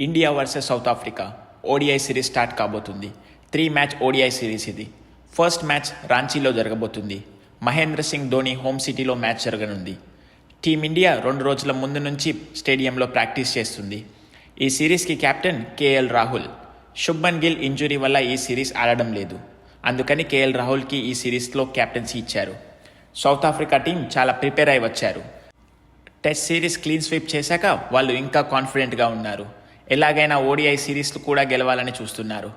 India versus South Africa ODI series start కాబోతుంది. Three match ODI series ఇది. First match రాంచీలో జరగబోతుంది. Mahendra Singh Dhoni home సిటీలో మ్యాచ్ జరగనుంది. టీమిండియా రెండు రోజుల ముందు నుంచి స్టేడియంలో ప్రాక్టీస్ చేస్తుంది. ఈ సిరీస్కి captain KL Rahul. Shubman Gill injury వల్ల ఈ సిరీస్ ఆడడం లేదు. అందుకని కేఎల్ రాహుల్కి ఈ సిరీస్లో కెప్టెన్సీ ఇచ్చారు. సౌత్ ఆఫ్రికా టీం చాలా ప్రిపేర్ అయి వచ్చారు. టెస్ట్ సిరీస్ క్లీన్ స్వీప్ చేశాక వాళ్ళు ఇంకా కాన్ఫిడెంట్గా ఉన్నారు. ఎలాగైనా ఓడిఐ సిరీస్లు కూడా గెలవాలని చూస్తున్నారు.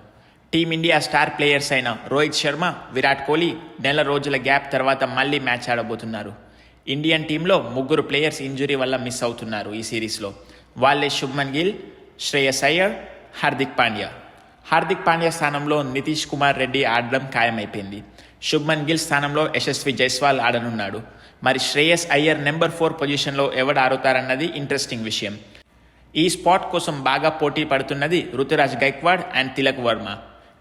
టీమిండియా స్టార్ ప్లేయర్స్ అయిన రోహిత్ శర్మ విరాట్ కోహ్లీ నెల రోజుల గ్యాప్ తర్వాత మళ్ళీ మ్యాచ్ ఆడబోతున్నారు. ఇండియన్ టీంలో ముగ్గురు ప్లేయర్స్ ఇంజురీ వల్ల మిస్ అవుతున్నారు ఈ సిరీస్లో. వాళ్ళే శుభ్మన్ గిల్ శ్రేయస్ అయ్యర్ హార్దిక్ పాండ్యా. హార్దిక్ పాండ్యా స్థానంలో నితీష్ కుమార్ రెడ్డి ఆడడం ఖాయమైపోయింది. శుభ్మన్ గిల్ స్థానంలో యశస్వి జైస్వాల్ ఆడనున్నాడు. మరి శ్రేయస్ అయ్యర్ నెంబర్ ఫోర్ పొజిషన్లో ఎవడు ఆడుతారన్నది ఇంట్రెస్టింగ్ విషయం. ఈ స్పాట్ కోసం బాగా పోటీ పడుతున్నది రుతురాజ్ గైక్వాడ్ అండ్ తిలక్ వర్మ.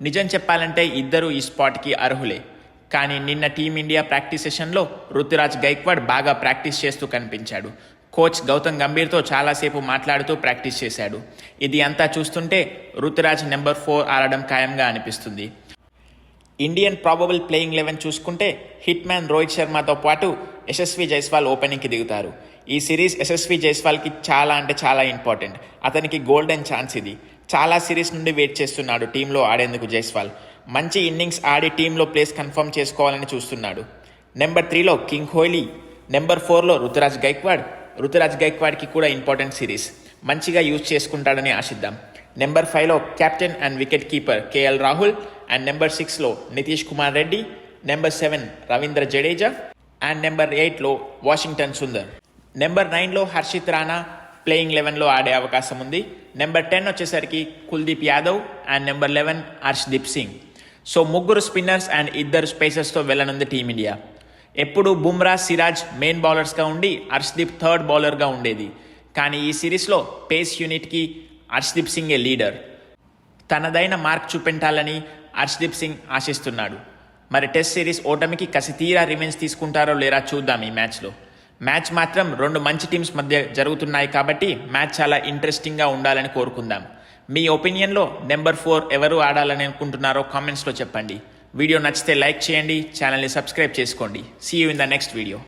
నిజం చెప్పాలంటే ఇద్దరు ఈ స్పాట్కి అర్హులే. కానీ నిన్న టీమిండియా ప్రాక్టీస్ సెషన్లో రుతురాజ్ గైక్వాడ్ బాగా ప్రాక్టీస్ చేస్తూ కనిపించాడు. కోచ్ గౌతమ్ గంభీర్తో చాలాసేపు మాట్లాడుతూ ప్రాక్టీస్ చేశాడు. ఇది అంతా చూస్తుంటే రుతురాజ్ నెంబర్ ఫోర్ ఆడడం ఖాయంగా అనిపిస్తుంది. ఇండియన్ ప్రాబబుల్ ప్లేయింగ్ లెవెన్ చూసుకుంటే హిట్ మ్యాన్ రోహిత్ శర్మతో పాటు యశస్వి జైస్వాల్ ఓపెనింగ్కి దిగుతారు. ఈ సిరీస్ యశస్వి జైస్వాల్కి చాలా అంటే చాలా ఇంపార్టెంట్ అతనికి గోల్డెన్ ఛాన్స్ ఇది. చాలా సిరీస్ నుండి వెయిట్ చేస్తున్నాడు టీంలో ఆడేందుకు జైస్వాల్. మంచి ఇన్నింగ్స్ ఆడి టీంలో ప్లేస్ కన్ఫర్మ్ చేసుకోవాలని చూస్తున్నాడు. నెంబర్ త్రీలో కింగ్ కోహ్లీ నెంబర్ ఫోర్లో రుతురాజ్ గైక్వాడ్ రుతురాజ్ గైక్వాడ్కి కూడా ఇంపార్టెంట్ సిరీస్ మంచిగా యూజ్ చేసుకుంటాడని ఆశిద్దాం. నెంబర్ ఫైవ్లో captain and wicket keeper KL Rahul and number సిక్స్లో Nitish Kumar Reddy number seven Ravindra Jadeja and number ఎయిట్లో వాషింగ్టన్ సుందర్. నెంబర్ నైన్లో హర్షిత్ రాణా ప్లేయింగ్ లెవెన్లో ఆడే అవకాశం ఉంది. నెంబర్ టెన్ వచ్చేసరికి Kuldeep Yadav and number eleven Harshdeep Singh. So ముగ్గురు spinners and ఇద్దరు స్పేసర్స్తో వెళ్ళనుంది టీమిండియా. ఎప్పుడు బుమ్రా సిరాజ్ మెయిన్ బౌలర్స్గా ఉండి హర్ష్దీప్ థర్డ్ బౌలర్గా ఉండేది. కానీ ఈ సిరీస్లో పేస్ యూనిట్కి హర్ష్దీప్ సింగే లీడర్ తనదైన మార్క్ చూపెట్టాలని హర్ష్దీప్ సింగ్ ఆశిస్తున్నాడు. మరి టెస్ట్ సిరీస్ ఓటమికి కసి తీరా రివెంజ్ తీసుకుంటారో లేరా చూద్దాం ఈ మ్యాచ్లో. మ్యాచ్ మాత్రం రెండు మంచి టీమ్స్ మధ్య జరుగుతున్నాయి కాబట్టి మ్యాచ్ చాలా ఇంట్రెస్టింగ్గా ఉండాలని కోరుకుందాం. మీ ఒపీనియన్లో నెంబర్ ఫోర్ ఎవరు ఆడాలని అనుకుంటున్నారో కామెంట్స్లో చెప్పండి. వీడియో నచ్చితే లైక్ చేయండి ఛానల్ని సబ్స్క్రైబ్ చేసుకోండి. See you in the next video